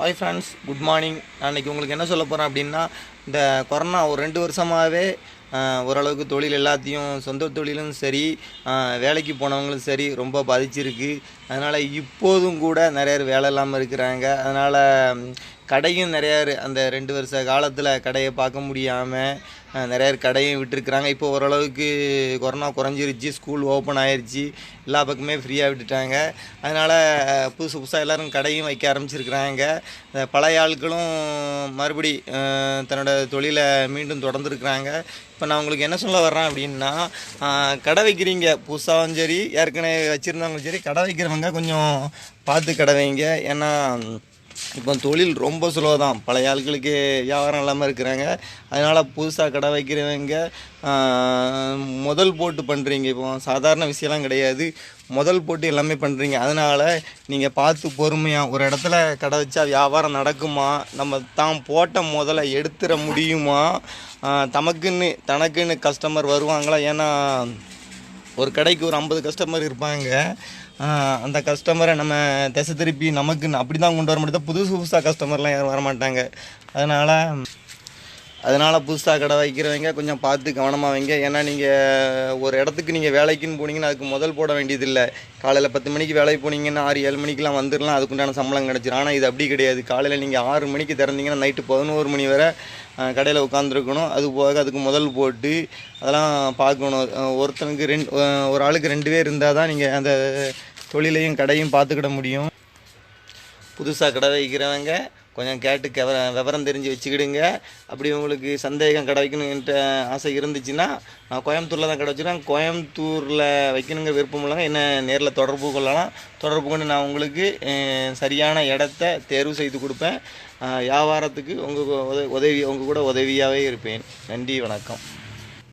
Hi friends good morning நான் இன்றைக்கி உங்களுக்கு என்ன சொல்ல போகிறேன் அப்படின்னா இந்த கொரோனா ஒரு ரெண்டு வருஷமாகவே ஓரளவுக்கு தொழில் எல்லாத்தையும் சொந்த தொழிலும் சரி வேலைக்கு போனவங்களும் சரி ரொம்ப பாதிச்சிருக்கு. அதனால் இப்போதும் கூட நிறைய பேர் வேலை இல்லாமல் இருக்கிறாங்க. அதனால் கடையும் நிறையா அந்த ரெண்டு வருஷ காலத்தில் கடையை பார்க்க முடியாமல் நிறைய கடையும் விட்டுருக்குறாங்க. இப்போ ஓரளவுக்கு கொரோனா குறைஞ்சிருச்சு ஸ்கூல் ஓப்பன் ஆயிடுச்சு எல்லா பக்கமே ஃப்ரீயாக விட்டுட்டாங்க. அதனால் புதுசு புதுசாக எல்லோரும் கடையும் வைக்க ஆரம்பிச்சிருக்கிறாங்க. பழைய ஆட்களும் மறுபடி தன்னோட தொழிலை மீண்டும் தொடர்ந்துருக்குறாங்க. இப்போ நான் உங்களுக்கு என்ன சொல்ல வர்றேன் அப்படின்னா கடை வைக்கிறீங்க. புதுசாகவும் சரி ஏற்கனவே வச்சுருந்தவங்களும் சரி கடை வைக்கிறவங்க கொஞ்சம் பார்த்து கடை வைங்க. ஏன்னா இப்போ தொழில் ரொம்ப ஸ்லோ தான். பழைய ஆட்களுக்கு வியாபாரம் இல்லாமல் இருக்கிறாங்க. அதனால் புதுசாக கடை வைக்கிறவங்க முதல் போட்டு பண்ணுறீங்க இப்போ சாதாரண விஷயம்லாம் கிடையாது. முதல் போட்டு எல்லாமே பண்ணுறீங்க அதனால் நீங்கள் பார்த்து பொறுமையாக ஒரு இடத்துல கடை வச்சா வியாபாரம் நடக்குமா? நம்ம தான் போட்ட முதல்ல எடுத்துட முடியுமா? தமக்குன்னு தனக்குன்னு கஸ்டமர் வருவாங்களா? ஏன்னா ஒரு கடைக்கு ஒரு ஐம்பது கஸ்டமர் இருப்பாங்க. அந்த கஸ்டமரை நம்ம திசை திருப்பி நமக்குன்னு அப்படி தான் கொண்டு வர முடியாது? புதுசு புதுசாக கஸ்டமர்லாம் யாரும் வரமாட்டாங்க. அதனால் அதனால் புதுசாக கடை வைக்கிறவங்க கொஞ்சம் பார்த்து கவனமாக வைங்க. ஏன்னா நீங்கள் ஒரு இடத்துக்கு நீங்கள் வேலைக்குன்னு போனீங்கன்னா அதுக்கு முதல் போட வேண்டியதில்லை. காலையில் பத்து மணிக்கு வேலைக்கு போனீங்கன்னா ஆறு ஏழு மணிக்கெலாம் வந்துடலாம் அதுக்குண்டான சம்பளம் கிடச்சிரும். ஆனால் இது அப்படி கிடையாது. காலையில் நீங்கள் ஆறு மணிக்கு திறந்தீங்கன்னா நைட்டு பதினோரு மணி வரை கடையில் உட்காந்துருக்கணும் அது போக அதுக்கு முதல் போட்டு அதெல்லாம் பார்க்கணும். ஒருத்தனுக்கு ரெண்டு ஒரு ஆளுக்கு ரெண்டு பேர் இருந்தால் தான் நீங்கள் அந்த தொழிலையும் கடையும் பார்த்துக்கிட முடியும். புதுசாக கடை வைக்கிறவங்க கொஞ்சம் கேட்டு கவர விவரம் தெரிஞ்சு வச்சுக்கிடுங்க. அப்படி உங்களுக்கு சந்தேகம் கடை வைக்கணுன்ட்டு ஆசை இருந்துச்சுன்னா நான் கோயம்புத்தூரில் தான் கடை வச்சுருக்கேன். கோயம்புத்தூரில் வைக்கணுங்கிற விருப்பம் இல்லைங்க என்ன நேரில் தொடர்பு கொள்ளலாம். தொடர்பு கொண்டு நான் உங்களுக்கு சரியான இடத்த தேர்வு செய்து கொடுப்பேன். வியாபாரத்துக்கு உங்கள் உதவி உங்கள் கூட உதவியாகவே இருப்பேன். நன்றி வணக்கம்.